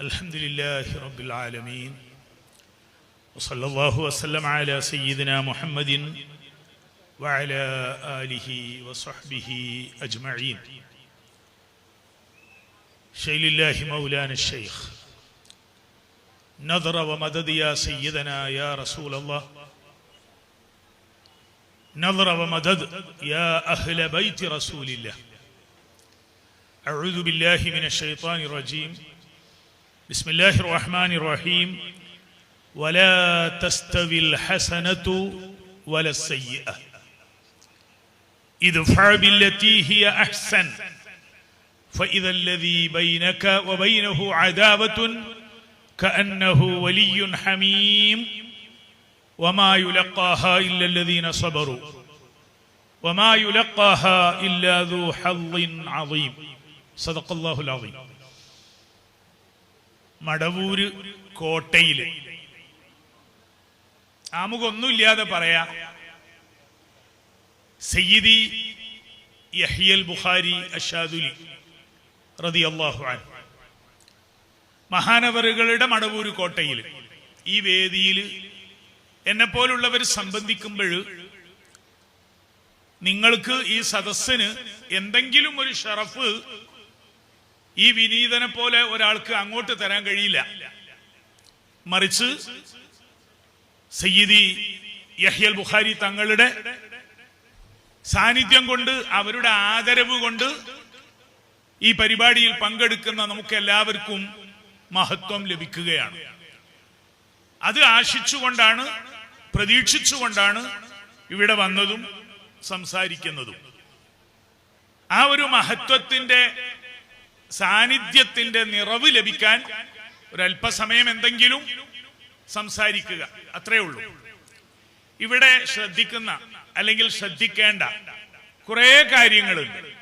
الحمد لله رب العالمين وصلى الله وسلم على سيدنا محمد وعلى آله وصحبه أجمعين. شيل الله مولانا الشيخ نظر ومدد يا سيدنا يا رسول الله. نظر ومدد يا أهل بيت رسول الله. أعوذ بالله من الشيطان الرجيم. بسم الله الرحمن الرحيم. ولا تستوي الحسنة ولا السيئة. ادفع بالتي هي أحسن. فإذا الذي بينك وبينه عداوة كأنه ولي حميم. وما يلقاها إلا الذين صبروا. وما يلقاها إلا ذو حظ عظيم. صدق الله العظيم. മടവൂര് കോട്ടയിൽ. ആമുഖൊന്നുമില്ലാതെ പറയാ സയ്യിദി യഹിയൽ ബുഖാരി അഷാദുലി റതി അള്ളാഹു അൻ മഹാനവറുകളുടെ മടവൂര് കോട്ടയിൽ ഈ വേദിയിൽ എന്നെ പോലുള്ളവർ സംബന്ധിക്കുമ്പോൾ നിങ്ങൾക്ക് ഈ സദസ്സിന് എന്തെങ്കിലും ഒരു ഷറഫ് ഈ വിനീതനെ പോലെ ഒരാൾക്ക് അങ്ങോട്ട് തരാൻ കഴിയില്ല. മറിച്ച് സയ്യിദി യഹ്യൽ ബുഖാരി തങ്ങളുടെ സാന്നിധ്യം കൊണ്ട് അവരുടെ ആദരവ് കൊണ്ട് ഈ പരിപാടിയിൽ പങ്കെടുക്കുന്ന നമുക്ക് എല്ലാവർക്കും മഹത്വം ലഭിക്കുകയാണ്. അത് ആശിച്ചുകൊണ്ടാണ് പ്രതീക്ഷിച്ചുകൊണ്ടാണ് ഇവിടെ വന്നതും സംസാരിക്കുന്നതും. ആ ഒരു മഹത്വത്തിന്റെ സാന്നിധ്യത്തിന്റെ നിറവ് ലഭിക്കാൻ ഒരല്പസമയം എന്തെങ്കിലും സംസാരിക്കുക. അത്രേ ഉള്ളൂ. ഇവിടെ ശ്രദ്ധിക്കുന്ന അല്ലെങ്കിൽ ശ്രദ്ധിക്കേണ്ട കുറെ കാര്യങ്ങളുണ്ട്.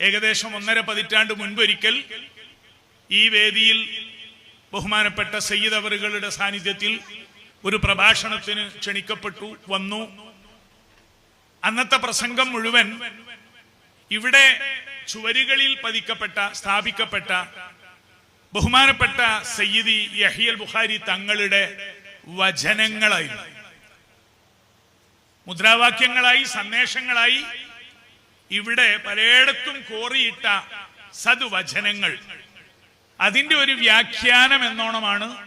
ഏകദേശം ഒന്നര പതിറ്റാണ്ട് മുൻപൊരിക്കൽ ഈ വേദിയിൽ ബഹുമാനപ്പെട്ട സയ്യിദ് അവറുകളുടെ സാന്നിധ്യത്തിൽ ഒരു പ്രഭാഷണത്തിന് ക്ഷണിക്കപ്പെട്ടു വന്നു. അന്നത്തെ പ്രസംഗം മുഴുവൻ ഇവിടെ ചുവരുകളിൽ പതിക്കപ്പെട്ട സ്ഥാപിക്കപ്പെട്ട ബഹുമാനപ്പെട്ട സയ്യിദി യഹിയൽ ബുഖാരി തങ്ങളുടെ വചനങ്ങളായി മുദ്രാവാക്യങ്ങളായി സന്ദേശങ്ങളായി ഇവിടെ പലയിടത്തും കോറിയിട്ട സദ്വചനങ്ങൾ. അതിന്റെ ഒരു വ്യാഖ്യാനം എന്നോണമാണ്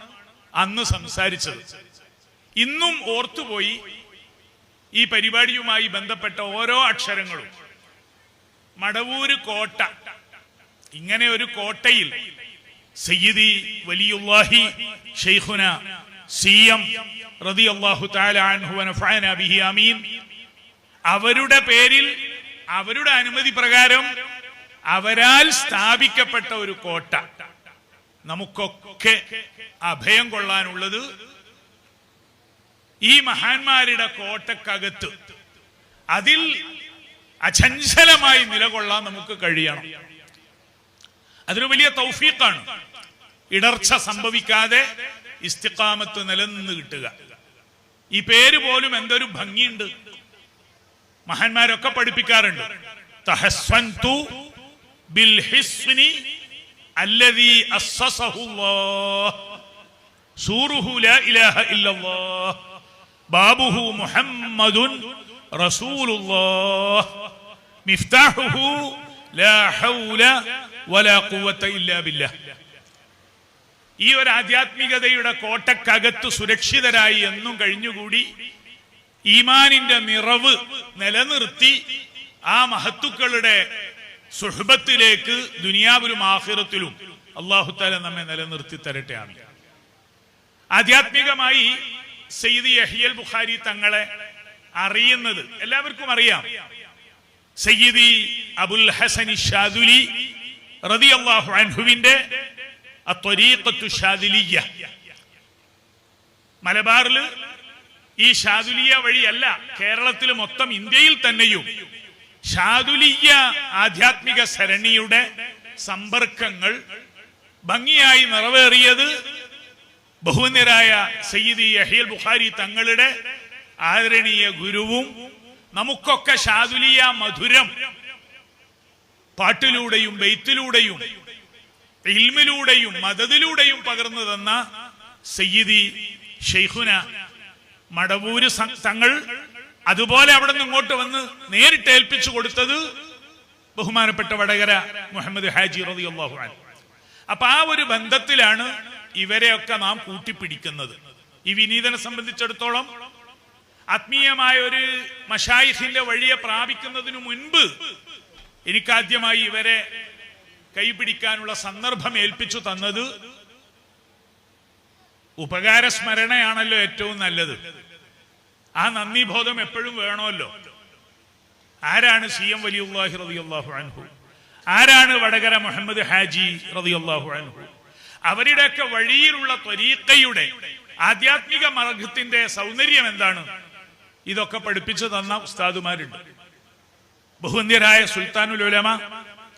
അന്ന് സംസാരിച്ചത്. ഇന്നും ഓർത്തുപോയി ഈ പരിപാടിയുമായി ബന്ധപ്പെട്ട ഓരോ അക്ഷരങ്ങളും. മടവൂര് കോട്ട. ഇങ്ങനെ ഒരു കോട്ടയിൽ സയ്യിദി വലിയുല്ലാഹി ഷെയ്ഖുന സി എം ബിഹി അമീൻ. അവരുടെ പേരിൽ അവരുടെ അനുമതി പ്രകാരം അവരാൽ സ്ഥാപിക്കപ്പെട്ട ഒരു കോട്ട. നമുക്കൊക്കെ അഭയം കൊള്ളാനുള്ളത് ഈ മഹാന്മാരുടെ കോട്ടക്കകത്ത്. അതിൽ അചഞ്ചലമായി നിലകൊള്ളാൻ നമുക്ക് കഴിയണം. അതൊരു വലിയ തൗഫീഖാണ്. ഇടർച്ച സംഭവിക്കാതെ ഇസ്തിഖാമത്ത് നിലനിന്ന് കിട്ടുക. ഈ പേര് പോലും എന്തൊരു ഭംഗിയുണ്ട്. മഹാന്മാരൊക്കെ പഠിപ്പിക്കാറുണ്ട്. ബാബുഹു മുഹമ്മദുൻ റസൂലുള്ളാഹ്. മിഫ്താഹുഹു ലാ ഹൗല വലാ ഖുവത ഇല്ലാ ബില്ലാഹ് ഈ ഒരു ആധ്യാത്മികതയുടെ കോട്ടക്കകത്ത് സുരക്ഷിതരായി എന്നും കഴിഞ്ഞുകൂടി ഈമാനിന്റെ നിറവ് നിലനിർത്തി ആ മഹത്തുക്കളുടെ സുഹൃബത്തിലേക്ക് ദുനിയാവിലും ആഹിറത്തിലും അള്ളാഹുത്താല നമ്മെ നിലനിർത്തി തരട്ടെ ആണ് ആധ്യാത്മികമായി സെയ്ദ് യഹിയൽ ബുഖാരി തങ്ങളെ അറിയുന്നത് എല്ലാവർക്കും അറിയാം. സയ്യിദി അബുൽ ഹസൻ ഷാദുലി റതി അള്ളാഹു അൻഹുവിന്റെ ഷാദിലിയ മലബാറിൽ ഈ ഷാദുലിയ വഴിയല്ല കേരളത്തിൽ മൊത്തം ഇന്ത്യയിൽ തന്നെയും ഷാദുലിയ ആധ്യാത്മിക സരണിയുടെ സമ്പർക്കങ്ങൾ ഭംഗിയായി നിറവേറിയത് ബഹുനിരായ സയ്യിദി യഹീൽ ബുഖാരി തങ്ങളുടെ ആദരണീയ ഗുരുവും നമുക്കൊക്കെ ഷാദുലിയ മധുരം. പാട്ടിലൂടെയും ബെയ്ത്തിലൂടെയും ഇൽമിലൂടെയും മതത്തിലൂടെയും പകർന്നു തന്ന സയ്യിദി ഷെയ്ഖുന മടവൂര് തങ്ങൾ അതുപോലെ അവിടെ നിന്ന് ഇങ്ങോട്ട് വന്ന് നേരിട്ട് ഏൽപ്പിച്ചു കൊടുത്തത് ബഹുമാനപ്പെട്ട വടകര മുഹമ്മദ് ഹാജി അൻഹു. അപ്പൊ ആ ഒരു ബന്ധത്തിലാണ് ഇവരെയൊക്കെ നാം കൂട്ടിപ്പിടിക്കുന്നത്. ഈ വിനീതനെ സംബന്ധിച്ചിടത്തോളം ആത്മീയമായ ഒരു മഷായിഖിന്റെ വഴിയെ പ്രാപിക്കുന്നതിനു മുൻപ് എനിക്കാദ്യമായി ഇവരെ കൈപിടിക്കാനുള്ള സന്ദർഭം ഏൽപ്പിച്ചു തന്നത് ഉപകാര സ്മരണയാണല്ലോ ഏറ്റവും നല്ലത്. ആ നന്ദി ബോധം എപ്പോഴും വേണമല്ലോ. ആരാണ് സി എം റളിയല്ലാഹു അൻഹു? ആരാണ് വടകര മുഹമ്മദ് ഹാജി റതിയുള്ളാഹു അൻഹു? അവരുടെയൊക്കെ വഴിയിലുള്ള ത്വരീക്കയുടെ ആധ്യാത്മിക മാർഗത്തിന്റെ സൗന്ദര്യം എന്താണ്? ഇതൊക്കെ പഠിപ്പിച്ചു തന്ന ഉസ്താദുമാരുണ്ട്. ബഹുന്ദ്യരായ സുൽത്താനുൽ ഉലമ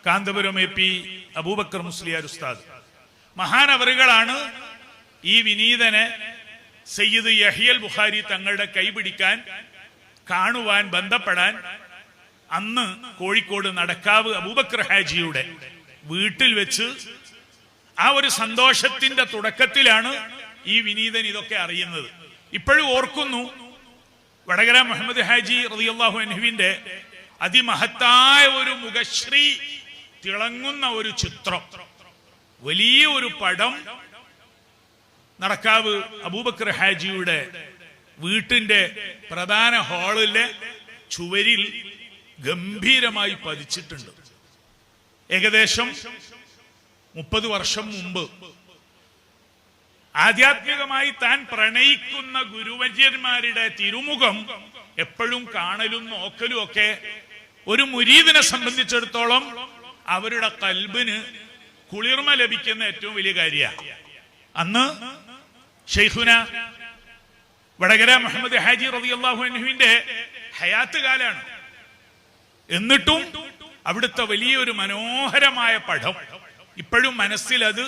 കാന്തപുരം എ പി അബൂബക്കർ മുസ്ലിയാർ ഉസ്താദ്. മഹാനവറുകളാണ് ഈ വിനീതനെ സയ്യിദ് യഹിയൽ ബുഖാരി തങ്ങളുടെ കൈപിടിക്കാൻ കാണുവാൻ ബന്ധപ്പെടാൻ അന്ന് കോഴിക്കോട് നടക്കാവ് അബൂബക്കർ ഹാജിയുടെ വീട്ടിൽ വെച്ച് ആ ഒരു സന്തോഷത്തിന്റെ തുടക്കത്തിലാണ് ഈ വിനീതൻ ഇതൊക്കെ അറിയുന്നത്. ഇപ്പോഴും ഓർക്കുന്നു വടകര മുഹമ്മദ് ഹാജി റതിയല്ലാഹു അൻഹുവിന്റെ അതിമഹത്തായ ഒരു മുഖശ്രീ തിളങ്ങുന്ന ഒരു ചിത്രം. വലിയ ഒരു പടം നടക്കാവ് അബൂബക്കർ ഹാജിയുടെ വീട്ടിന്റെ പ്രധാന ഹാളിലെ ചുവരിൽ ഗംഭീരമായി പതിച്ചിട്ടുണ്ട്. ഏകദേശം മുപ്പത് വർഷം മുമ്പ് ആധ്യാത്മികമായി താൻ പ്രണയിക്കുന്ന ഗുരുവര്യന്മാരുടെ തിരുമുഖം എപ്പോഴും കാണലും നോക്കലും ഒക്കെ ഒരു മുരീദിനെ സംബന്ധിച്ചിടത്തോളം അവരുടെ കൽബിന് കുളിർമ ലഭിക്കുന്ന ഏറ്റവും വലിയ കാര്യമാണ് അന്ന് ഷെയ്ഖുന വടകര മുഹമ്മദ് ഹാജി റബി അൻഹുവിന്റെ ഹയാത്ത് കാലാണ്. എന്നിട്ടും അവിടുത്തെ വലിയൊരു മനോഹരമായ പടം ഇപ്പോഴും മനസ്സിൽ അത്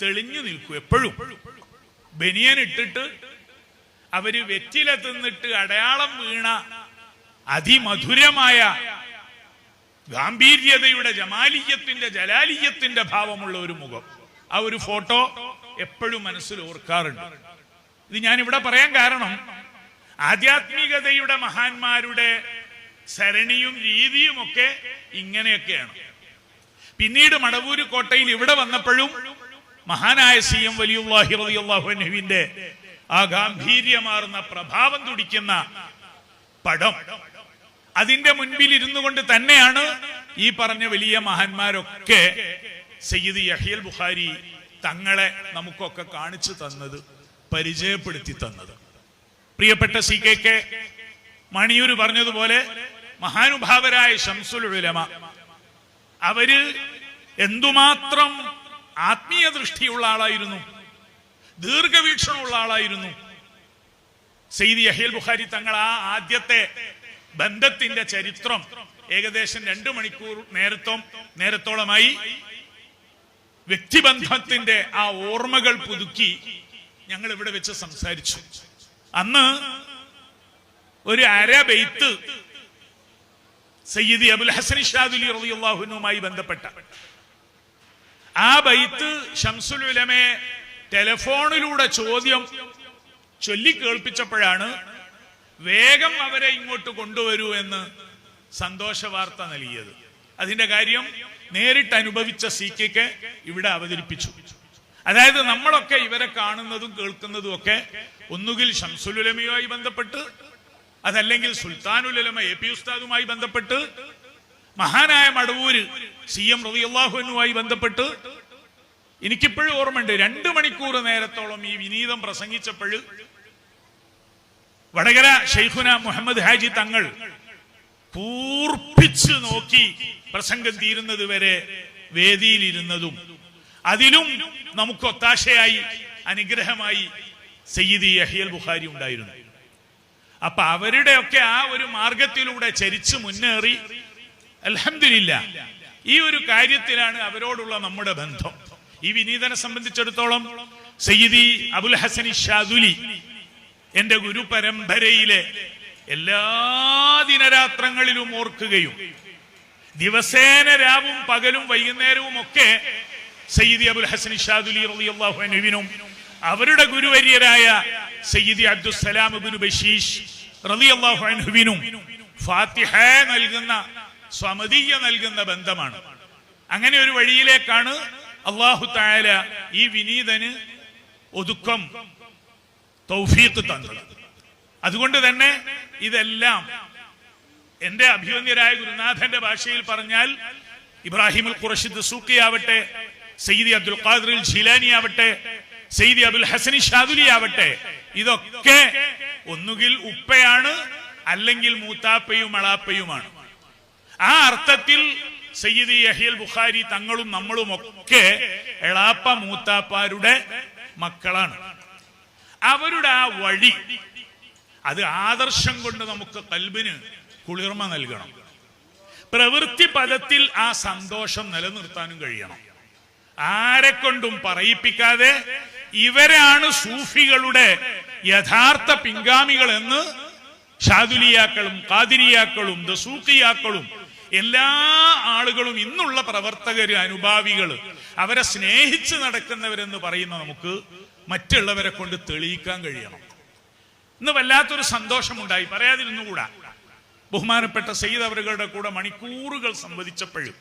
തെളിഞ്ഞു നിൽക്കും എപ്പോഴും. ബനിയൻ ഇട്ടിട്ട് അവർ വെറ്റില തിന്നിട്ട് അടയാളം വീണ അതിമധുരമായ ഗാംഭീര്യതയുടെ ജമാലിയത്തിന്റെ ജലാലിയത്തിന്റെ ഭാവമുള്ള ഒരു മുഖം. ആ ഒരു ഫോട്ടോ എപ്പോഴും മനസ്സിൽ ഓർക്കാറുണ്ട്. ഇത് ഞാൻ ഇവിടെ പറയാൻ കാരണം ആധ്യാത്മികതയുടെ മഹാന്മാരുടെ സരണിയും രീതിയും ഒക്കെ ഇങ്ങനെയൊക്കെയാണ്. പിന്നീട് മടവൂര് കോട്ടയിൽ ഇവിടെ വന്നപ്പോഴും മഹാനായ സി എം വലിയുള്ളാഹിറിയുള്ളാഹുവിന്റെ ആ ഗാംഭീര്യമാർന്ന പ്രഭാവം തുടിക്കുന്ന പടം. അതിന്റെ മുൻപിൽ ഇരുന്നു കൊണ്ട് തന്നെയാണ് ഈ പറഞ്ഞ വലിയ മഹാന്മാരൊക്കെ സയ്യിദ് യഹിയൽ ബുഖാരി തങ്ങളെ നമുക്കൊക്കെ കാണിച്ചു തന്നത് പരിചയപ്പെടുത്തി തന്നത്. പ്രിയപ്പെട്ട സി കെ കെ മണിയൂർ പറഞ്ഞതുപോലെ മഹാനുഭാവരായ ഷംസുൽ ഉലമ അവർ എന്തുമാത്രം ആത്മീയ ദൃഷ്ടിയുള്ള ആളായിരുന്നു. ദീർഘവീക്ഷണമുള്ള ആളായിരുന്നു. സെയ്ദി അഹിൽ ബുഖാരി തങ്ങൾ ആ ആദ്യത്തെ ബന്ധത്തിന്റെ ചരിത്രം ഏകദേശം രണ്ടു മണിക്കൂർ നേരത്തോ നേരത്തോളമായി വ്യക്തിബന്ധത്തിന്റെ ആ ഓർമ്മകൾ പുതുക്കി ഞങ്ങൾ ഇവിടെ വെച്ച് സംസാരിച്ചു. അന്ന് ഒരു അര ബെയ്ത്ത് സയ്യിദി അബുൽ ഹസൻ ഷാദുലി റളിയല്ലാഹുനുമായി ബന്ധപ്പെട്ട ആ ബൈത്ത് ടെലഫോണിലൂടെ ടെലിഫോണിലൂടെ ചോദ്യം ചൊല്ലിക്കേൾപ്പിച്ചപ്പോഴാണ് വേഗം അവരെ ഇങ്ങോട്ട് കൊണ്ടുവരൂ എന്ന് സന്തോഷ വാർത്ത നൽകിയത്. അതിന്റെ കാര്യം നേരിട്ട് അനുഭവിച്ച സി കെക്ക് ഇവിടെ അവതരിപ്പിച്ചു. അതായത് നമ്മളൊക്കെ ഇവരെ കാണുന്നതും കേൾക്കുന്നതും ഒക്കെ ഒന്നുകിൽ ഷംസുലുലമയുമായി ബന്ധപ്പെട്ട് അതല്ലെങ്കിൽ സുൽത്താനുലമ എ പി ഉസ്താദുമായി ബന്ധപ്പെട്ട് മഹാനായ മടവൂര് സി എം റളിയല്ലാഹുവിനുമായി ബന്ധപ്പെട്ട് എനിക്കിപ്പോഴും ഓർമ്മയുണ്ട്. രണ്ടു മണിക്കൂർ നേരത്തോളം ഈ വിനീതം പ്രസംഗിച്ചപ്പോൾ വടകര ഷെയ്ഖുന മുഹമ്മദ് ഹാജി തങ്ങൾ കൂർപ്പിച്ച് നോക്കി പ്രസംഗം തീരുന്നത് വരെ വേദിയിലിരുന്നതും അതിലും നമുക്ക് ഒത്താശയായി അനുഗ്രഹമായി സയ്യിദി യഹിയൽ ബുഖാരി ഉണ്ടായിരുന്നു. അപ്പൊ അവരുടെയൊക്കെ ആ ഒരു മാർഗത്തിലൂടെ ചരിച്ചു മുന്നേറി അൽഹംദുലില്ല. ഈ ഒരു കാര്യത്തിലാണ് അവരോടുള്ള നമ്മുടെ ബന്ധം. ഈ വിനീതനെ സംബന്ധിച്ചിടത്തോളം സയ്യിദി അബുൽ ഹസൻ ഷാദുലി എന്റെ ഗുരു പരമ്പരയിലെ എല്ലാ ദിനരാത്രങ്ങളിലും ഓർക്കുകയും ദിവസേന രാവും പകലും വൈകുന്നേരവും ഒക്കെ സയ്യിദി അബുൽ ഹസൻ ഷാദുലി അൻഹുവിനും അവരുടെ ഗുരുവര്യരായ സയ്യിദി അബ്ദുസ്സലാം ഇബ്നു ബഷീഷ് അൻഹുവിനും ഫാത്തിഹ നൽകുന്ന സ്വമതിയ നൽകുന്ന ബന്ധമാണ്. അങ്ങനെ ഒരു വഴിയിലേക്കാണ് അള്ളാഹു തായാല ഈ വിനീതന് ഒതുക്കം തൗഫീഖ് തന്നത്. അതുകൊണ്ട് തന്നെ ഇതെല്ലാം എന്റെ അഭിമന്യരായ ഗുരുനാഥന്റെ ഭാഷയിൽ പറഞ്ഞാൽ ഇബ്രാഹിം ഖുറഷിദ് സൂക്കി ആവട്ടെ സയ്യിദി അബ്ദുൽ ഖാദിർ ജിലാനി ആവട്ടെ സയ്യിദി അബുൽ ഹസനി ഷാദുലി ആവട്ടെ ഇതൊക്കെ ഒന്നുകിൽ ഉപ്പയാണ് അല്ലെങ്കിൽ മൂത്താപ്പയും അളാപ്പയുമാണ്. ആ അർത്ഥത്തിൽ സയ്യിദി യഹിയൽ ബുഖാരി തങ്ങളും നമ്മളും ഒക്കെ എളാപ്പ മൂത്താപ്പാരുടെ മക്കളാണ്. അവരുടെ ആ വഴി അത് ആദർശം കൊണ്ട് നമുക്ക് കൽബിന് കുളിർമ നൽകണം. പ്രവൃത്തി പദത്തിൽ ആ സന്തോഷം നിലനിർത്താനും കഴിയണം. ആരെ കൊണ്ടും പറയിപ്പിക്കാതെ ഇവരാണ് സൂഫികളുടെ യഥാർത്ഥ പിൻഗാമികൾ എന്ന് ഷാദുലിയാക്കളും കാതിരിയാക്കളും ദസൂക്കിയാക്കളും എല്ലാ ആളുകളും ഇന്നുള്ള പ്രവർത്തകർ അനുഭാവികൾ അവരെ സ്നേഹിച്ച് നടക്കുന്നവരെന്ന് പറയുന്ന നമുക്ക് മറ്റുള്ളവരെ കൊണ്ട് തെളിയിക്കാൻ കഴിയണം. ഇന്ന് വല്ലാത്തൊരു സന്തോഷമുണ്ടായി. പറയാതിരുന്നുകൂടാ. ബഹുമാനപ്പെട്ട സെയ്ദ് അവരുടെ കൂടെ മണിക്കൂറുകൾ സംവദിച്ചപ്പോഴും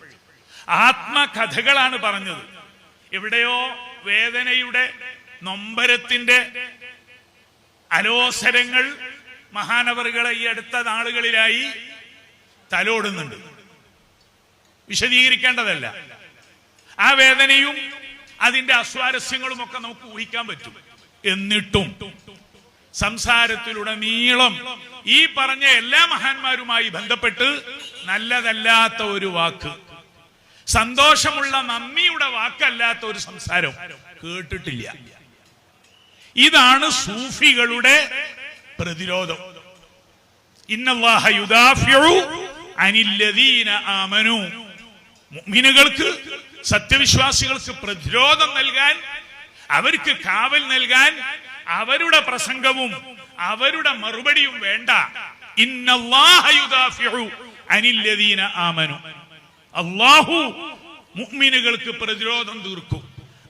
ആത്മകഥകളാണ് പറഞ്ഞത്. എവിടെയോ വേദനയുടെ നൊമ്പരത്തിന്റെ അലോസരങ്ങൾ മഹാനവറുകളെ ഈ അടുത്ത നാളുകളിലായി തലോടുന്നുണ്ട്. വിശദീകരിക്കേണ്ടതല്ല. ആ വേദനയും അതിന്റെ അസ്വാരസ്യങ്ങളും ഒക്കെ നമുക്ക് ഊഹിക്കാൻ പറ്റും. എന്നിട്ടും സംസാരത്തിലുടനീളം ഈ പറഞ്ഞ എല്ലാ മഹാന്മാരുമായി ബന്ധപ്പെട്ട് നല്ലതല്ലാത്ത ഒരു വാക്ക് സന്തോഷമുള്ള നന്ദിയുടെ വാക്കല്ലാത്ത ഒരു സംസാരം കേട്ടിട്ടില്ല. ഇതാണ് സൂഫികളുടെ പ്രതിരോധം. ഇന്നല്ലാഹ യുദാഫിഉ അനില്ലദീന ആമനു. മുഅ്മിനുകൾക്ക് സത്യവിശ്വാസികൾക്ക് പ്രതിരോധം നൽകാൻ അവർക്ക് കാവൽ നൽകാൻ അവരുടെ പ്രസംഗവും അവരുടെ മറുപടിയും വേണ്ട. അനില്ലദീന ആമനു. അള്ളാഹു മുഅ്മിനുകൾക്ക് പ്രതിരോധം തീർക്കും.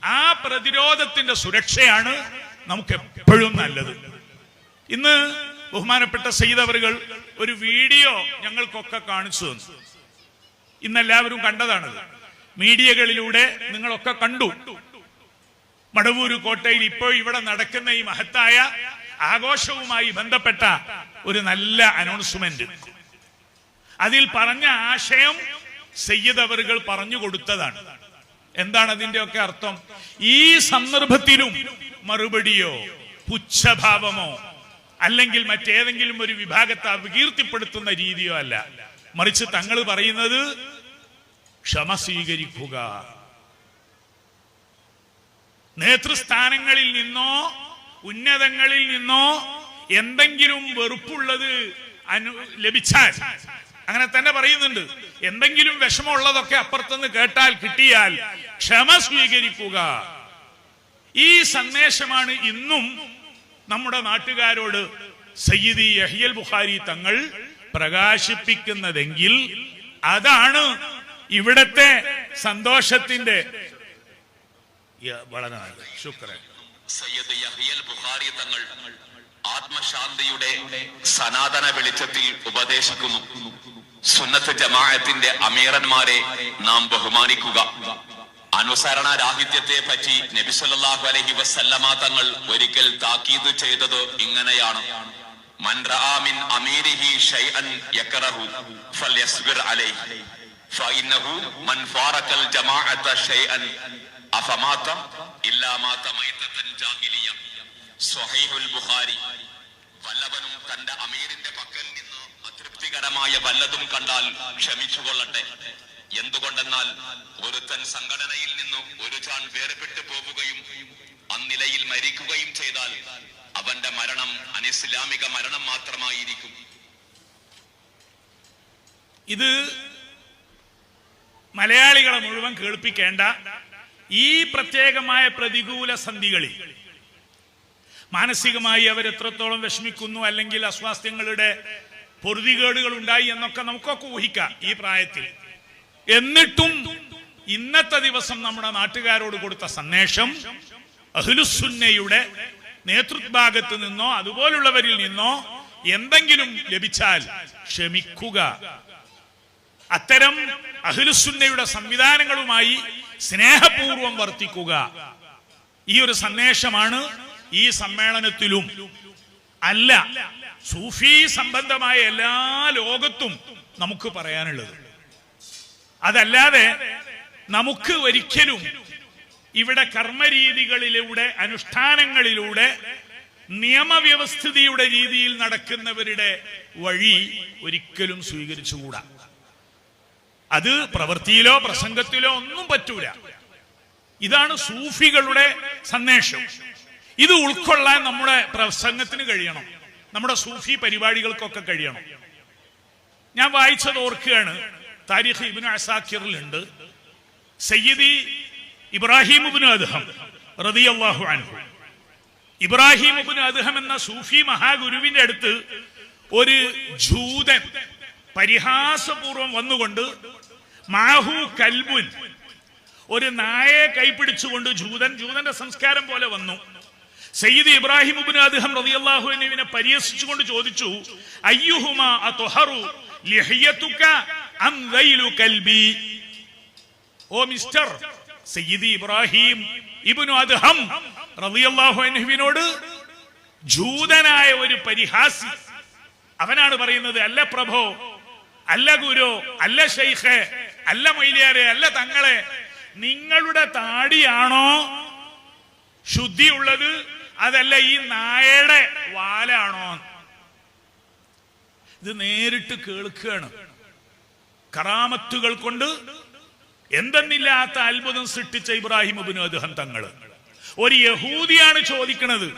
ആ പ്രതിരോധത്തിന്റെ സുരക്ഷയാണ് നമുക്ക് എപ്പോഴും നല്ലത്. ഇന്ന് ബഹുമാനപ്പെട്ട സയ്യിദ് ഒരു വീഡിയോ ഞങ്ങൾക്കൊക്കെ കാണിച്ചു തന്നു. ഇന്ന് എല്ലാവരും കണ്ടതാണത്. മീഡിയകളിലൂടെ നിങ്ങളൊക്കെ കണ്ടു. മടവൂര് കോട്ടയിൽ ഇപ്പോൾ ഇവിടെ നടക്കുന്ന ഈ മഹത്തായ ആഘോഷവുമായി ബന്ധപ്പെട്ട ഒരു നല്ല അനൗൺസ്മെന്റ് അതിൽ പറഞ്ഞ ആശയം സയ്യിദ് അവറുകൾ പറഞ്ഞു കൊടുത്തതാണ്. എന്താണ് അതിന്റെ ഒക്കെ അർത്ഥം? ഈ സന്ദർഭത്തിലും മറുപടിയോ പുച്ഛഭാവമോ അല്ലെങ്കിൽ മറ്റേതെങ്കിലും ഒരു വിഭാഗത്തെ അപകീർത്തിപ്പെടുത്തുന്ന രീതിയോ അല്ല. മറിച്ച് തങ്ങൾ പറയുന്നത് ക്ഷമ സ്വീകരിക്കുക. നേതൃസ്ഥാനങ്ങളിൽ നിന്നോ ഉന്നതങ്ങളിൽ നിന്നോ എന്തെങ്കിലും വെറുപ്പുള്ളത് അനു ലഭിച്ചാൽ അങ്ങനെ തന്നെ പറയുന്നുണ്ട്. എന്തെങ്കിലും വിഷമമുള്ളതൊക്കെ അപ്പുറത്തുനിന്ന് കേട്ടാൽ കിട്ടിയാൽ ക്ഷമ സ്വീകരിക്കുക. ഈ സന്ദേശമാണ് ഇന്നും നമ്മുടെ നാട്ടുകാരോട് സയ്യിദി യഹിയൽ ബുഖാരി തങ്ങൾ പ്രകാശിപ്പിക്കുന്നതെങ്കിൽ അതാണ് ഇവിടത്തെ സന്തോഷത്തിന്റെ വളരെ നല്ലത്. ശുക്രൻ. സയ്യദ് യഹിയൽ ബുഖാരി തങ്ങൾ ആത്മശാന്തിയുടെ സനാതന വെളിച്ചത്തിൽ ഉപദേശിക്കുന്നു. സുന്നത്ത് ജമാഅത്തിന്റെ അമീറന്മാരെ നാം ബഹുമാനിക്കുക. അനുസരണ രാഹിത്യത്തെ പറ്റി നബി അലഹി അലൈഹി വസല്ലമ തങ്ങൾ ഒരിക്കൽ താക്കീത് ചെയ്തത് ഇങ്ങനെയാണ്. തന്റെ അമീറിന്റെ പക്കൽ നിന്ന് അതൃപ്തികരമായ വല്ലതും കണ്ടാൽ ക്ഷമിച്ചുകൊള്ളട്ടെ. എന്തുകൊണ്ടെന്നാൽ ഒരുത്തൻ സംഘടനയിൽ നിന്നും ഒരു ചാൺ വേർപെട്ടു പോവുകയും അന്നിലയിൽ മരിക്കുകയും ചെയ്താൽ അവന്റെ മരണം അനിസ്ലാമിക മരണം മാത്രമായിരിക്കും. ഇത് മലയാളികളെ മുഴുവൻ കേൾപ്പിക്കേണ്ട ഈ പ്രത്യേകമായ പ്രതികൂല സന്ധികളിൽ മാനസികമായി അവർ എത്രത്തോളം വിഷമിക്കുന്നു അല്ലെങ്കിൽ അസ്വാസ്ഥ്യങ്ങളുടെ പൊറുതികേടുകൾ ഉണ്ടായി എന്നൊക്കെ നമുക്കൊക്കെ ഊഹിക്കാം ഈ പ്രായത്തിൽ. എന്നിട്ടും ഇന്നത്തെ ദിവസം നമ്മുടെ നാട്ടുകാരോട് കൊടുത്ത സന്ദേശം അഹ്ലുസുന്നയുടെ നേതൃഭാഗത്ത് നിന്നോ അതുപോലുള്ളവരിൽ നിന്നോ എന്തെങ്കിലും ലഭിച്ചാൽ ക്ഷമിക്കുക. അത്തരം അഹിലുസുന്നയുടെ സംവിധാനങ്ങളുമായി സ്നേഹപൂർവം വർത്തിക്കുക. ഈ ഒരു സന്ദേശമാണ് ഈ സമ്മേളനത്തിലും. അല്ല സൂഫി സംബന്ധമായ എല്ലാ ലോകത്തും നമുക്ക് പറയാനുള്ളത്. അതല്ലാതെ നമുക്ക് ഒരിക്കലും ഇവിടെ കർമ്മരീതികളിലൂടെ അനുഷ്ഠാനങ്ങളിലൂടെ നിയമവ്യവസ്ഥിതിയുടെ രീതിയിൽ നടക്കുന്നവരുടെ വഴി ഒരിക്കലും സ്വീകരിച്ചുകൂടാ. അത് പ്രവൃത്തിയിലോ പ്രസംഗത്തിലോ ഒന്നും പറ്റൂല. ഇതാണ് സൂഫികളുടെ സന്ദേശം. ഇത് ഉൾക്കൊള്ളാൻ നമ്മുടെ പ്രസംഗത്തിന് കഴിയണം. നമ്മുടെ സൂഫി പരിപാടികൾക്കൊക്കെ കഴിയണം. ഞാൻ വായിച്ചത് ഓർക്കുകയാണ്. താരിഖ് ഇബിൻ അസാക്കിറിലുണ്ട് സയ്യിദി ഇബ്രാഹിം അദ്ഹം അൻഹു. ഇബ്രാഹിം അദ്ഹം എന്ന സൂഫി മഹാഗുരുവിന്റെ അടുത്ത് ഒരു ജൂതൻ പരിഹാസപൂർവം വന്നുകൊണ്ട് മാഹു കൽബുൻ ഒരു നായയെ കൈപ്പിടിച്ചുകൊണ്ട് ജൂതൻ ജൂതന്റെ സംസ്കാരം പോലെ വന്നു. സയ്യിദ് ഇബ്രാഹിം ഇബ്നു അദ്ഹം റളിയല്ലാഹു അൻഹുവിനെ പരിഹസിച്ചുകൊണ്ട് ചോദിച്ചു അയ്യുഹുമ ഓ മിസ്റ്റർ സയ്യിദി ഇബ്രാഹിം ഇബ്നു അദ്ഹം റളിയല്ലാഹു അൻഹുവിനോട് ജൂതനായ ഒരു പരിഹാസി. അവനാണ് പറയുന്നത് അല്ല പ്രഭോ അല്ല ഗുരു അല്ല ഷെയ്ഖ് അല്ല മൈലിയാരെ അല്ല തങ്ങളെ നിങ്ങളുടെ താടിയാണോ ശുദ്ധിയുള്ളത്? അതല്ല ഈ നായയുടെ വാലാണോ? ഇത് നേരിട്ട് കേൾക്കുകയാണ്. കറാമത്തുകൾ കൊണ്ട് എന്തെന്നില്ലാത്ത അത്ഭുതം സൃഷ്ടിച്ച ഇബ്രാഹിം അബിനു അദ്ദേഹം തങ്ങൾ. ഒരു യഹൂദിയാണ് ചോദിക്കുന്നത്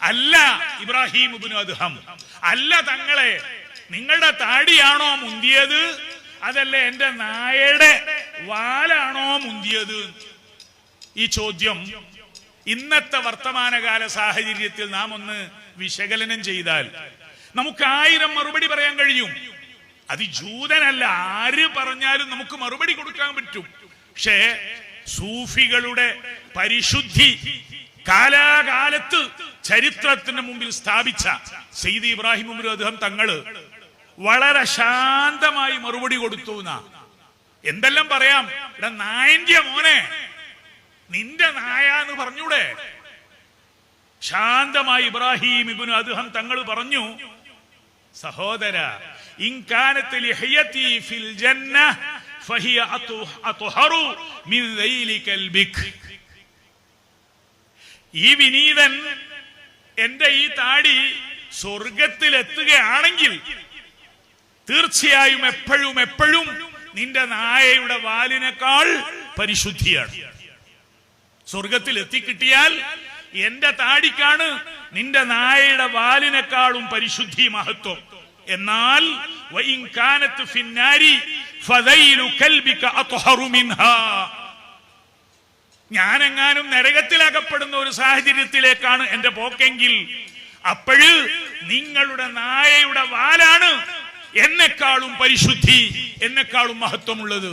അല്ല ഇബ്രാഹിം ഇബ്നു അദ്ദേഹം അല്ല തങ്ങളെ നിങ്ങളുടെ താടിയാണോ മുന്തിയത്? അതല്ല എന്റെ നായയുടെ വാലാണോ മുന്തിയത്? ഈ ചോദ്യം ഇന്നത്തെ വർത്തമാനകാല സാഹചര്യത്തിൽ നാം ഒന്ന് വിശകലനം ചെയ്താൽ നമുക്ക് ആയിരം മറുപടി പറയാൻ കഴിയും. അത് ജൂതനല്ല ആര് പറഞ്ഞാലും നമുക്ക് മറുപടി കൊടുക്കാൻ പറ്റും. പക്ഷേ സൂഫികളുടെ പരിശുദ്ധി കാലാകാലത്ത് ചരിത്രത്തിന് മുമ്പിൽ സ്ഥാപിച്ച സെയ്ദ് ഇബ്രാഹിം അദ്ദേഹം തങ്ങൾ വളരെ ശാന്തമായി മറുപടി കൊടുത്തു എന്തെല്ലാം പറയാം? ഇവിടെ നായന്റെ മോനെ നിന്റെ നായ എന്ന് പറഞ്ഞൂടെ. ശാന്തമായി ഇബ്രാഹിം ഇബിന് അദ്ദേഹം തങ്ങൾ പറഞ്ഞു സഹോദര ഇൻകാനത്തിൽ ഫിൽ ജന്ന ഈ വിനീതൻ എന്റെ ഈ താടി സ്വർഗത്തിലെത്തുകയാണെങ്കിൽ തീർച്ചയായും എപ്പോഴും എപ്പോഴും നിന്റെ നായയുടെ വാലിനേക്കാൾ പരിശുദ്ധിയാണ്. സ്വർഗത്തിൽ എത്തിക്കിട്ടിയാൽ എന്റെ താടിക്കാണ് നിന്റെ നായയുടെ വാലിനേക്കാളും പരിശുദ്ധി മഹത്വം. എന്നാൽ മിൻഹാ. ഞാനെങ്ങാനും നരകത്തിലകപ്പെടുന്ന ഒരു സാഹചര്യത്തിലേക്കാണ് എന്റെ പോക്കെങ്കിൽ അപ്പോഴ് നിങ്ങളുടെ നായയുടെ വാലാണ് എന്നെക്കാളും പരിശുദ്ധി എന്നെക്കാളും മഹത്വമുള്ളത്.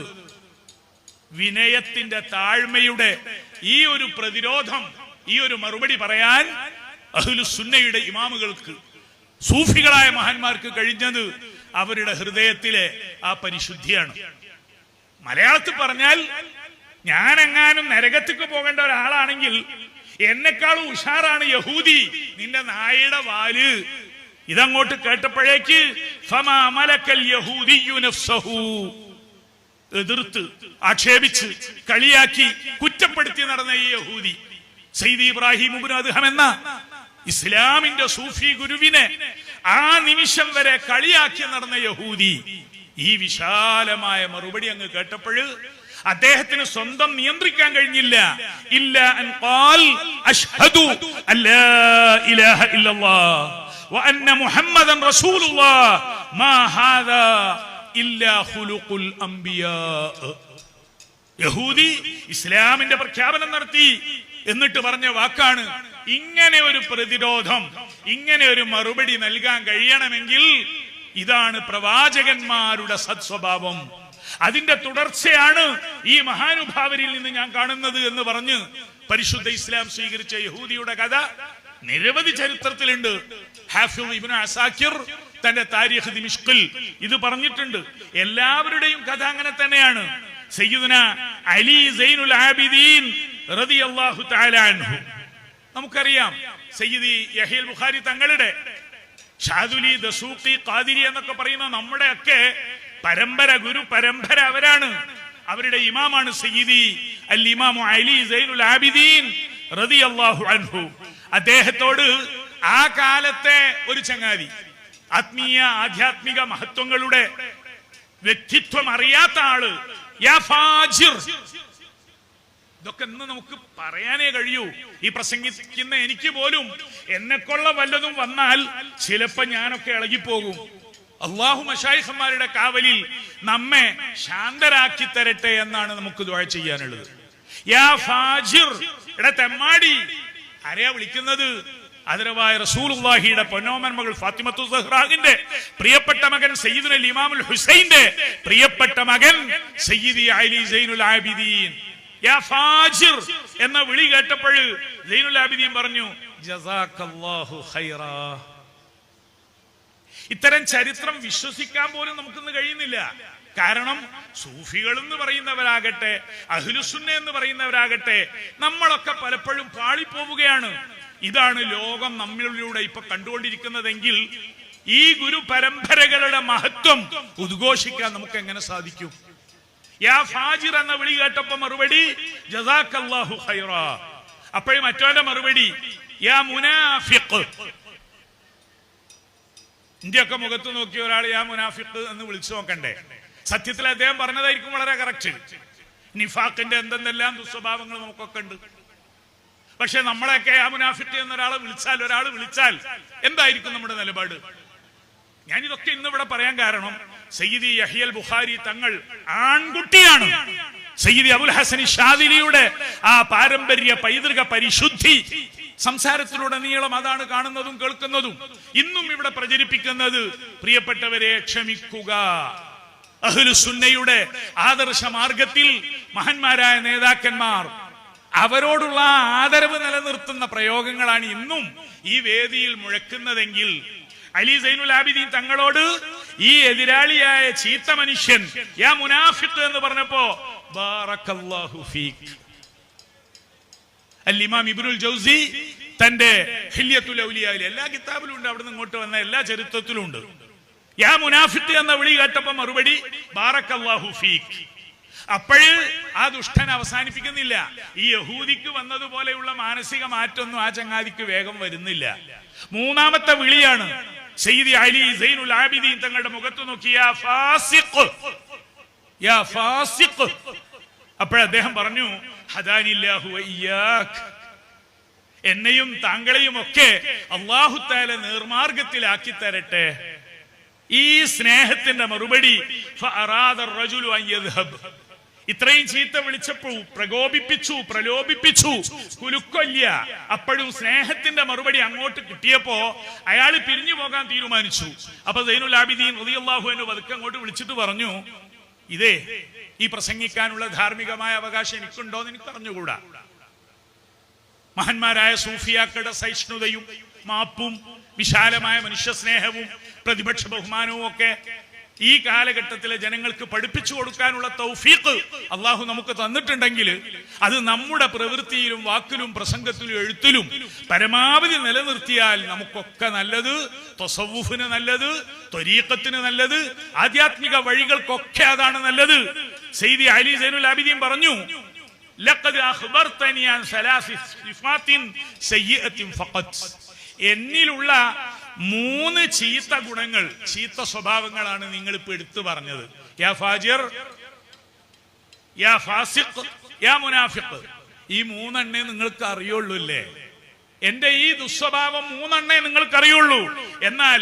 വിനയത്തിന്റെ താഴ്മയുടെ ഈ ഒരു പ്രതിരോധം ഈ ഒരു മറുപടി പറയാൻ അഹ്ലു സുന്നയുടെ ഇമാമുകൾക്ക് സൂഫികളായ മഹാന്മാർക്ക് കഴിഞ്ഞത് അവരുടെ ഹൃദയത്തിലെ ആ പരിശുദ്ധിയാണ്. മലയാളത്തിൽ പറഞ്ഞാൽ ഞാൻ എങ്ങാനും നരകത്തേക്ക് പോകേണ്ട ഒരാളാണെങ്കിൽ എന്നെക്കാളും ഉഷാറാണ് യഹൂദി. നിന്റെ നായയുടെ വാൽ. ഇതങ്ങോട്ട് കേട്ടപ്പോഴേക്ക്. എതിർത്ത് ആക്ഷേപിച്ച് കളിയാക്കി കുറ്റപ്പെടുത്തി നടന്ന ഈ യഹൂദി. സയ്യിദ് ഇബ്രാഹിം അദ്ഹം എന്ന ഇസ്ലാമിന്റെ സൂഫി ഗുരുവിനെ ആ നിമിഷം വരെ കളിയാക്കി നടന്ന യഹൂദി ഈ വിശാലമായ മറുപടി അങ്ങ് കേട്ടപ്പോൾ അദ്ദേഹത്തിന് സ്വന്തം നിയന്ത്രിക്കാൻ കഴിഞ്ഞില്ല. ഇല്ല അഷ്ഹദു വഅന്ന മുഹമ്മദൻ മാ ഹാദാ ഇല്ലാ അംബിയാ. യഹൂദി ഇസ്ലാമിന്റെ പ്രഖ്യാപനം നടത്തി. എന്നിട്ട് പറഞ്ഞ വാക്കാണ് ഇങ്ങനെ ഒരു പ്രതിരോധം ഇങ്ങനെ ഒരു മറുപടി നൽകാൻ കഴിയണമെങ്കിൽ ഇതാണ് പ്രവാചകന്മാരുടെ സത്സ്വഭാവം. അതിന്റെ തുടർച്ചയാണ് ഈ മഹാനുഭാവരിൽ നിന്ന് ഞാൻ കാണുന്നത് എന്ന് പറഞ്ഞ് പരിശുദ്ധ ഇസ്ലാം സ്വീകരിച്ച യഹൂദിയുടെ കഥ നിരവധി ചരിത്രത്തിലുണ്ട്. തന്റെ താരിഖ് ദിമിഷ്കിൽ ഇത് പറഞ്ഞിട്ടുണ്ട്. എല്ലാവരുടെയും കഥ അങ്ങനെ തന്നെയാണ്. സയ്യിദുന അലി സൈനുൽ ആബിദീൻ റളിയല്ലാഹു തആല അൻഹു. നമുക്കറിയാം. സയ്യിദി യഹീൽ ബുഖാരി തങ്ങളുടെ ഷാദുലി ദസൂഖി ഖാദിരി എന്നൊക്കെ പറയുന്ന നമ്മുടെയൊക്കെ പരമ്പര ഗുരു പരമ്പര അവരാണ്. അവരുടെ ഇമാമാണ് സയ്യിദി അൽ ഇമാമു അലി സൈനുൽ ആബിദീൻ റളിയല്ലാഹു അൻഹു. അദ്ദേഹത്തോട് ആ കാലത്തെ ഒരു ചങ്ങാതി ആത്മീയ ആധ്യാത്മിക മഹത്വങ്ങളുടെ വ്യക്തിത്വം അറിയാത്ത ആൾ യാ ഫാജിർ ഇതൊക്കെ ഇന്ന് നമുക്ക് പറയാനേ കഴിയൂ. ഈ പ്രസംഗിക്കുന്ന എനിക്ക് പോലും എന്നെക്കൊള്ള വല്ലതും വന്നാൽ ചിലപ്പോ ഞാനൊക്കെ ഇളകിപ്പോകും. അള്ളാഹു മഷായിഖന്മാരുടെ കാവലിൽ നമ്മെ ശാന്തരാക്കി തരട്ടെ എന്നാണ് നമുക്ക് ദ്വാഴ ചെയ്യാനുള്ളത്. യാ ഫാജിർ എടാ തെമ്മാടി ആരെയാ വിളിക്കുന്നത്? അതിരവായ റസൂലുള്ളാഹിയുടെ പൊന്നോമൻ മകൾ ഫാത്തിമത്തു സഹ്റാഖിന്റെ പ്രിയപ്പെട്ട മകൻ സയ്യിദുൽ ഇമാമുൽ ഹുസൈന്റെ പ്രിയപ്പെട്ട മകൻ സയ്യിദി അലി സൈനുൽ ആബിദീൻ. എന്ന വിളി കേട്ടപ്പോൾ പറഞ്ഞു ഖൈറാ. ഇത്തരം ചരിത്രം വിശ്വസിക്കാൻ പോലും നമുക്കിന്ന് കഴിയുന്നില്ല. കാരണം സൂഫികൾ എന്ന് പറയുന്നവരാകട്ടെ അഹ്ലുസുന്ന എന്ന് പറയുന്നവരാകട്ടെ നമ്മളൊക്കെ പലപ്പോഴും പാളിപ്പോവുകയാണ്. ഇതാണ് ലോകം നമ്മളിലൂടെ ഇപ്പൊ കണ്ടുകൊണ്ടിരിക്കുന്നതെങ്കിൽ ഈ ഗുരു പരമ്പരകളുടെ മഹത്വം ഉദ്ഘോഷിക്കാൻ നമുക്ക് എങ്ങനെ സാധിക്കും? യാ ഫാജിർ എന്ന വിളി കേട്ടപ്പോ മറുപടി ജസാക്കല്ലാഹു ഖൈറ. അപ്പോഴും മറ്റവന്റെ മറുപടി യാ മുനാഫിഖ്. ഇന്ത്യയൊക്കെ മുഖത്ത് നോക്കിയ ഒരാൾ യാ മുനാഫിഖ് എന്ന് വിളിച്ചു നോക്കണ്ടേ? സത്യത്തിൽ അദ്ദേഹം പറഞ്ഞതായിരിക്കും വളരെ കറക്റ്റ്. നിഫാഖിന്റെ എന്തെന്തെല്ലാം ദുസ്വഭാവങ്ങൾ നമുക്കൊക്കെ ഉണ്ട്. പക്ഷെ നമ്മളെയൊക്കെ യാ മുനാഫിഖ് എന്നൊരാളെ വിളിച്ചാൽ ഒരാൾ വിളിച്ചാൽ എന്തായിരിക്കും നമ്മുടെ നിലപാട്? ഞാനിതൊക്കെ ഇന്നിവിടെ പറയാൻ കാരണം സയ്യിദി യഹിയൽ ബുഖാരി തങ്ങൾ ആൺകുട്ടിയാണ്. സയ്യിദി അബുൽ ഹസൻ ഷാദിലിയുടെ ആ പാരമ്പര്യ പൈതൃക പരിശുദ്ധി സംസാരത്തിലൂടെ നീളം അതാണ് കാണുന്നതും കേൾക്കുന്നതും. ഇന്നും ഇവിടെ പ്രചരിപ്പിക്കുന്നത് പ്രിയപ്പെട്ടവരെ ക്ഷമിക്കുക. അഹ്ലുസുന്നയുടെ ആദർശ മാർഗത്തിൽ മഹന്മാരായ നേതാക്കന്മാർ അവരോടുള്ള ആദരവ് നിലനിർത്തുന്ന പ്രയോഗങ്ങളാണ് ഇന്നും ഈ വേദിയിൽ മുഴക്കുന്നതെങ്കിൽ അലി സൈനുൽ ആബിദീൻ തങ്ങളോട് ഈ എതിരാളിയായ ചീത്ത മനുഷ്യൻ യാ മുനാഫിഖ് എന്ന് പറഞ്ഞപ്പോ ബാറക്കല്ലാഹു അൽ ഇമാം ഇബ്നുൽ ജൗസി തന്റെ എല്ലാ കിതാബിലും ഉണ്ട് അവിടുന്ന് ഇങ്ങോട്ട് വന്ന എല്ലാ ചരിത്രത്തിലും ഉണ്ട്. യാ മുനാഫിഖ് എന്ന വിളി കേട്ടപ്പോ മറുപടി ബാറക്കല്ലാഹു ഫീക്. അപ്പോഴ് ആ ദുഷ്ടൻ അവസാനിപ്പിക്കുന്നില്ല. ഈ യഹൂദിക്ക് വന്നതുപോലെയുള്ള മാനസിക മാറ്റമൊന്നും ആ ചങ്ങാതിക്ക് വേഗം വരുന്നില്ല. മൂന്നാമത്തെ വിളിയാണ് സയ്യിദി അലി സൈനുൽ ആബിദീൻ തങ്ങളുടെ മുഖത്ത് നോക്കി അപ്പോഴദ്ദേഹം ഫാസിഖ് യാ ഫാസിഖ്. അപ്പോൾ അദ്ദേഹം പറഞ്ഞു ഹദാനില്ലാഹു എന്നെയും താങ്കളെയും ഒക്കെ അള്ളാഹുത്താല നേർമാർഗത്തിലാക്കി തരട്ടെ. ഈ സ്നേഹത്തിന്റെ മറുപടി ഇത്രയും ചീത്ത വിളിച്ചപ്പോ പ്രകോപിപ്പിച്ചു പ്രലോഭിപ്പിച്ചു. കുലുക്കൊല്ല അപ്പോഴും സ്നേഹത്തിന്റെ മറുപടി അങ്ങോട്ട് കിട്ടിയപ്പോ അയാൾ പിരിഞ്ഞു പോകാൻ തീരുമാനിച്ചു. അപ്പൊ സൈനുലാബിദീൻ ഉദയല്ലാഹു എന്ന് വതുക്കെ അങ്ങോട്ട് വിളിച്ചിട്ട് പറഞ്ഞു ഇതേ ഈ പ്രസംഗിക്കാനുള്ള ധാർമ്മികമായ അവകാശം എനിക്കുണ്ടോന്ന് എനിക്ക് പറഞ്ഞുകൂടാ മഹന്മാരായ സൂഫിയാക്കളുടെ സഹിഷ്ണുതയും മാപ്പും വിശാലമായ മനുഷ്യസ്നേഹവും പ്രതിപക്ഷ ബഹുമാനവും ഒക്കെ ഈ കാലഘട്ടത്തിലെ ജനങ്ങൾക്ക് പഠിപ്പിച്ചു കൊടുക്കാനുള്ള തൗഫീഖ് അള്ളാഹു നമുക്ക് തന്നിട്ടുണ്ടെങ്കിൽ അത് നമ്മുടെ പ്രവൃത്തിയിലും വാക്കിലും പ്രസംഗത്തിലും എഴുത്തിലും പരമാവധി നിലനിർത്തിയാൽ നമുക്കൊക്കെ നല്ലത് തൊസവുഫിന് നല്ലത് ത്വരീക്കത്തിന് നല്ലത് ആധ്യാത്മിക വഴികൾക്കൊക്കെ അതാണ് നല്ലത്. സെയ്തി അലി സൈനുൽ അബിദീൻ പറഞ്ഞു എന്നിലുള്ള മൂന്ന് ചീത്ത ഗുണങ്ങൾ ചീത്ത സ്വഭാവങ്ങളാണ് നിങ്ങൾ ഇപ്പൊ എടുത്തു പറഞ്ഞത്. യാ ഫാജിർ യാ ഫാസിഖ് യാ മുനാഫിഖ്. ഈ മൂന്നെണ്ണേ നിങ്ങൾക്ക് അറിയുള്ളൂ അല്ലേ എന്റെ ഈ ദുസ്വഭാവം മൂന്നെണ്ണേ നിങ്ങൾക്ക് അറിയുള്ളൂ എന്നാൽ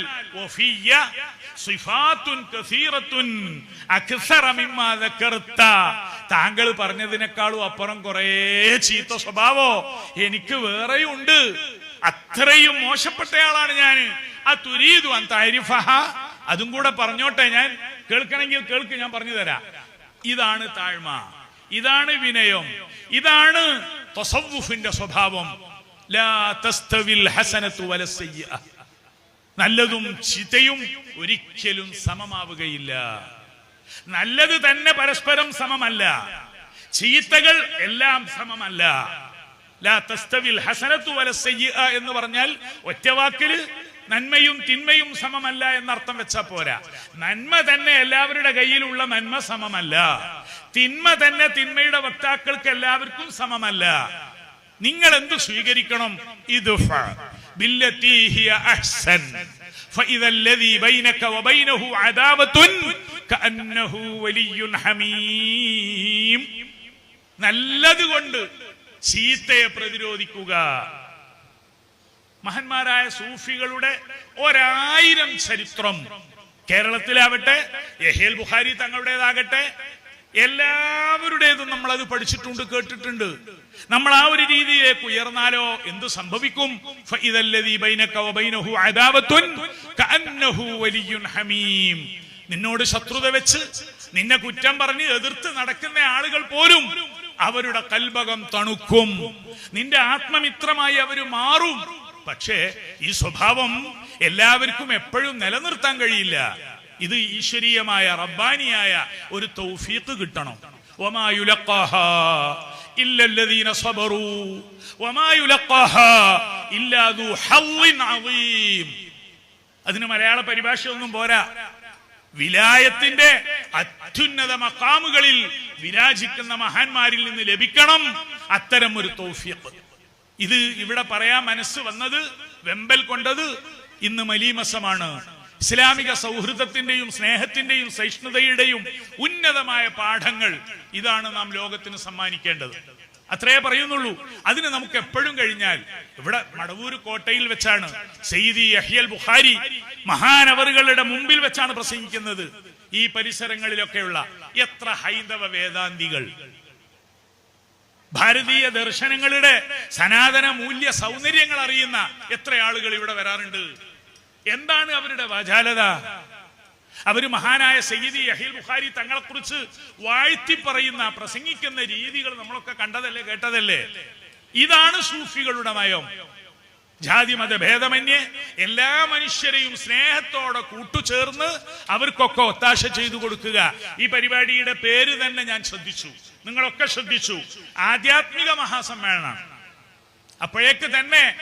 താങ്കൾ പറഞ്ഞതിനേക്കാളും അപ്പുറം കുറേ ചീത്ത സ്വഭാവോ എനിക്ക് വേറെയുണ്ട്. അത്രയും മോശപ്പെട്ടയാളാണ് ഞാൻ ആ തുരീതു തരിഫഹ. അതും കൂടെ പറഞ്ഞോട്ടെ ഞാൻ. കേൾക്കണമെങ്കിൽ കേൾക്ക് ഞാൻ പറഞ്ഞു തരാം. ഇതാണ് താഴ്മ. ഇതാണ് വിനയം. ഇതാണ് സ്വഭാവം. നല്ലതും ചിതയും ഒരിക്കലും സമമാവുകയില്ല. നല്ലത് തന്നെ പരസ്പരം സമമല്ല. ചീത്തകൾ എല്ലാം സമമല്ല. എന്ന് പറഞ്ഞാൽ ഒറ്റവാക്കിൽ നന്മയും തിന്മയും സമമല്ല എന്നർത്ഥം വെച്ചാ പോരാ. നന്മ തന്നെ എല്ലാവരുടെ കയ്യിലുള്ള നന്മ സമമല്ല. തിന്മ തന്നെ തിന്മയുടെ വക്താക്കൾക്ക് എല്ലാവർക്കും സമമല്ല. നിങ്ങൾ എന്ത് സ്വീകരിക്കണം? ഇത് നല്ലത് കൊണ്ട് ചീത്തയെ പ്രതിരോധിക്കുക. മഹന്മാരായ സൂഫികളുടെ ഒരായിരം ചരിത്രം കേരളത്തിലാവട്ടെ യഹേൽ ബുഹാരി തങ്ങളുടേതാകട്ടെ എല്ലാവരുടേതും നമ്മൾ അത് പഠിച്ചിട്ടുണ്ട് കേട്ടിട്ടുണ്ട്. നമ്മൾ ആ ഒരു രീതിയിലേക്ക് ഉയർന്നാലോ? എന്ത് സംഭവിക്കും? നിന്നോട് ശത്രുത വെച്ച് നിന്നെ കുറ്റം പറഞ്ഞ് എതിർത്ത് നടക്കുന്ന ആളുകൾ പോലും അവരുടെ കൽഭകം തണുക്കും. നിന്റെ ആത്മമിത്രമായി അവർ മാറും. പക്ഷേ ഈ സ്വഭാവം എല്ലാവർക്കും എപ്പോഴും നിലനിർത്താൻ കഴിയില്ല. ഇത് ഈശ്വരീയമായ റബ്ബാനിയായ ഒരു തൗഫീഖ് കിട്ടണം. അതിന് മലയാള പരിഭാഷയൊന്നും പോരാ. വിലായത്തിന്റെ അത്യുന്നത മക്കാമുകളിൽ വിരാജിക്കുന്ന മഹാന്മാരിൽ നിന്ന് ലഭിക്കണം. അത്തരം ഒരു തോഫിയപ്പ് ഇത് ഇവിടെ പറയാൻ മനസ്സ് വന്നത് വെമ്പൽ കൊണ്ടത് ഇന്ന് മലീമസമാണ്. ഇസ്ലാമിക സൗഹൃദത്തിന്റെയും സ്നേഹത്തിന്റെയും സഹിഷ്ണുതയുടെയും ഉന്നതമായ പാഠങ്ങൾ ഇതാണ് നാം ലോകത്തിന് സമ്മാനിക്കേണ്ടത്. അത്രേ പറയുന്നുള്ളൂ. അതിന് നമുക്ക് എപ്പോഴും കഴിഞ്ഞാൽ ഇവിടെ മടവൂർ കോട്ടയിൽ വെച്ചാണ് സെയ്ദി യഹിയൽ ബുഖാരി മഹാനവറുകളുടെ മുമ്പിൽ വെച്ചാണ് പ്രസംഗിക്കുന്നത്. ഈ പരിസരങ്ങളിലൊക്കെയുള്ള എത്ര ഹൈന്ദവ വേദാന്തികൾ. ഭാരതീയ ദർശനങ്ങളുടെ സനാതന മൂല്യ സൗന്ദര്യങ്ങൾ അറിയുന്ന എത്ര ആളുകൾ ഇവിടെ വരാറുണ്ട്. എന്താണ് അവരുടെ വാചാലത? അവർ മഹാനായ സയ്യിദി യഹീൽ ബുഖാരി തങ്ങളെക്കുറിച്ച് വാഴ്ത്തി പറയുന്ന പ്രസംഗിക്കുന്ന രീതികൾ നമ്മളൊക്കെ കണ്ടതല്ലേ കേട്ടതല്ലേ? ഇതാണ് സൂഫികളുടെ നയം. ജാതി മത ഭേദമന്യേ എല്ലാ മനുഷ്യരെയും സ്നേഹത്തോടെ കൂട്ടുചേർന്ന് അവർക്കൊക്കെ ഒത്താശ ചെയ്തു കൊടുക്കുക. ഈ പരിപാടിയുടെ പേര് തന്നെ ഞാൻ ശ്രദ്ധിച്ചു. നിങ്ങളൊക്കെ ശ്രദ്ധിച്ചു. ആധ്യാത്മിക മഹാസമ്മേളനം. അപ്പോഴേക്ക് തന്നെ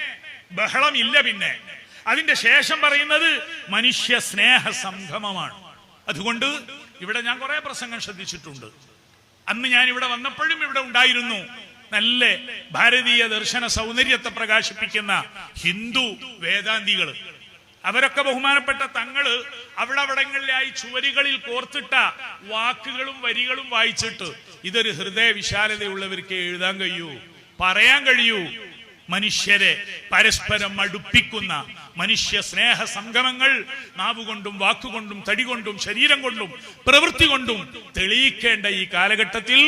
ബഹളം ഇല്ല പിന്നെ. അതിന്റെ ശേഷം പറയുന്നത് മനുഷ്യ സ്നേഹ സംഗമമാണ്. അതുകൊണ്ട് ഇവിടെ ഞാൻ കുറെ പ്രസംഗം ശ്രദ്ധിച്ചിട്ടുണ്ട്. അന്ന് ഞാൻ ഇവിടെ വന്നപ്പോഴും ഇവിടെ ഉണ്ടായിരുന്നു നല്ല ഭാരതീയ ദർശന സൗന്ദര്യത്തെ പ്രകാശിപ്പിക്കുന്ന ഹിന്ദു വേദാന്തികൾ. അവരൊക്കെ ബഹുമാനപ്പെട്ട തങ്ങൾ അവിടെ ചുവരുകളിൽ കോർത്തിട്ട വാക്കുകളും വരികളും വായിച്ചിട്ട് ഇതൊരു ഹൃദയ വിശാലതയുള്ളവർക്ക് എഴുതാൻ കഴിയൂ പറയാൻ കഴിയൂ മനുഷ്യരെ പരസ്പരം അടുപ്പിക്കുന്ന മനുഷ്യ സ്നേഹ സംഗമങ്ങൾ നാവുകൊണ്ടും വാക്കുകൊണ്ടും തടി കൊണ്ടും ശരീരം കൊണ്ടും പ്രവൃത്തി കൊണ്ടും തെളിയിക്കേണ്ട ഈ കാലഘട്ടത്തിൽ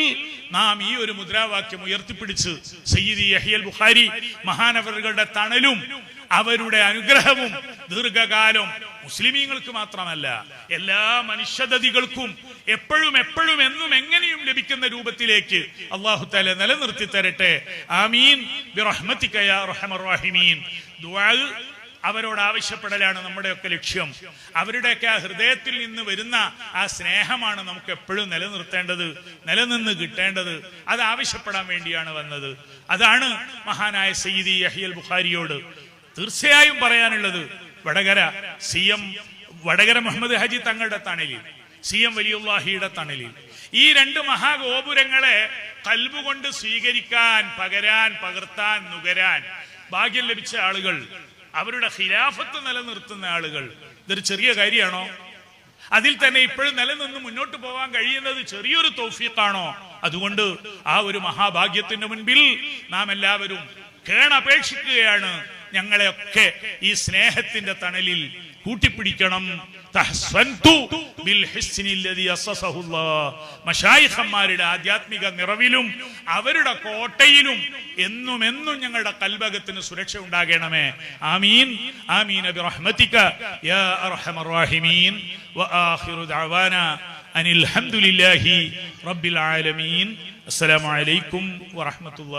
നാം ഈ ഒരു മുദ്രാവാക്യം ഉയർത്തിപ്പിടിച്ച് സയ്യിദ് യഹിയൽ ബുഖാരി മഹാനവറുകളുടെ തണലും അവരുടെ അനുഗ്രഹവും ദീർഘകാലം മുസ്ലിമീങ്ങൾക്ക് മാത്രമല്ല എല്ലാ മനുഷ്യതതികൾക്കും എപ്പോഴും എപ്പോഴും എന്നും എങ്ങനെയും ലഭിക്കുന്ന രൂപത്തിലേക്ക് അള്ളാഹു താല നിലനിർത്തി തരട്ടെ. ആമീൻ. അവരോട് ആവശ്യപ്പെടലാണ് നമ്മുടെയൊക്കെ ലക്ഷ്യം. അവരുടെയൊക്കെ ആ ഹൃദയത്തിൽ നിന്ന് വരുന്ന ആ സ്നേഹമാണ് നമുക്ക് എപ്പോഴും നിലനിർത്തേണ്ടത് നിലനിന്ന് കിട്ടേണ്ടത്. അത് ആവശ്യപ്പെടാൻ വേണ്ടിയാണ് വന്നത്. അതാണ് മഹാനായ സയ്യിദി യഹിയൽ ബുഖാരിയോട് തീർച്ചയായും പറയാനുള്ളത് വടകര സി എം വടകര മുഹമ്മദ് ഹജി തങ്ങളുടെ തണലിൽ സി എം വലിയുല്ലാഹിയുടെ തണലിൽ. ഈ രണ്ട് മഹാഗോപുരങ്ങളെ കൽബുകൊണ്ട് സ്വീകരിക്കാൻ പകരാൻ പകർത്താൻ നുകരാൻ ഭാഗ്യം ലഭിച്ച ആളുകൾ അവരുടെ ഖിലാഫത്ത് നിലനിർത്തുന്ന ആളുകൾ. ഇതൊരു ചെറിയ കാര്യമാണോ? അതിൽ തന്നെ ഇപ്പോഴും നിലനിന്ന് മുന്നോട്ട് പോകാൻ കഴിയുന്നത് ചെറിയൊരു തൗഫീഖാണോ? അതുകൊണ്ട് ആ ഒരു മഹാഭാഗ്യത്തിന്റെ മുൻപിൽ നാം എല്ലാവരും കേണപേക്ഷിക്കുകയാണ്. ഞങ്ങളെയൊക്കെ ഈ സ്നേഹത്തിന്റെ തണലിൽ കൂട്ടിപ്പിടിക്കണം. മഷായിഖന്മാരുടെ ആധ്യാത്മിക നിറവിലും അവരുടെ കോട്ടയിലും എന്നും എന്നും ഞങ്ങളുടെ കൽബകത്തിന് സുരക്ഷ ഉണ്ടാകണമേ. ആമീൻ. ആമീൻ. ദഅവാന അനിൽ അലൈക്കും വറഹ്മത്തുള്ളാഹി